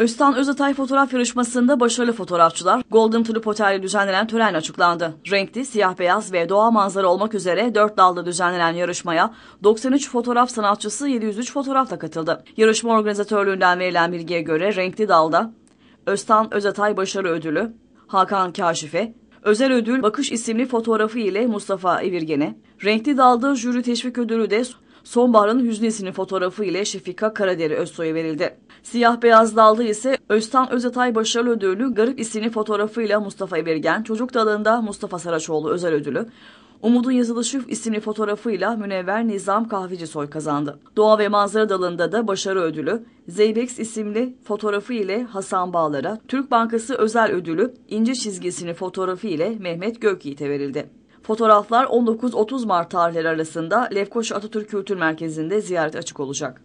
Öztan Özatay fotoğraf yarışmasında başarılı fotoğrafçılar Golden Tulip Otel'de düzenlenen tören açıklandı. Renkli, siyah beyaz ve doğa manzara olmak üzere 4 dalda düzenlenen yarışmaya 93 fotoğraf sanatçısı 703 fotoğrafla katıldı. Yarışma organizatörlüğünden verilen bilgiye göre renkli dalda Öztan Özatay Başarı Ödülü, Hakan Kaşife, Özel ödül Bakış isimli fotoğrafı ile Mustafa Evirgen'e, renkli dalda jüri teşvik ödülü de Sonbaharın Hüznü isimli fotoğrafı ile Şefika Karaderi Özsoy'a verildi. Siyah beyaz dalda ise Öztan Özatay Başarılı Ödülü Garip isimli fotoğrafıyla Mustafa Evirgen, çocuk dalında Mustafa Saraçoğlu Özel Ödülü, Umudun Yazılışı isimli fotoğrafıyla Münevver Nizam Kahveci Soy kazandı. Doğa ve manzara dalında da başarı ödülü Zeybex isimli fotoğrafı ile Hasan Bağlar'a, Türk Bankası özel ödülü ince çizgisini fotoğrafı ile Mehmet Gökyiğit'e verildi. Fotoğraflar 19-30 Mart tarihleri arasında Lefkoşa Atatürk Kültür Merkezi'nde ziyaret açık olacak.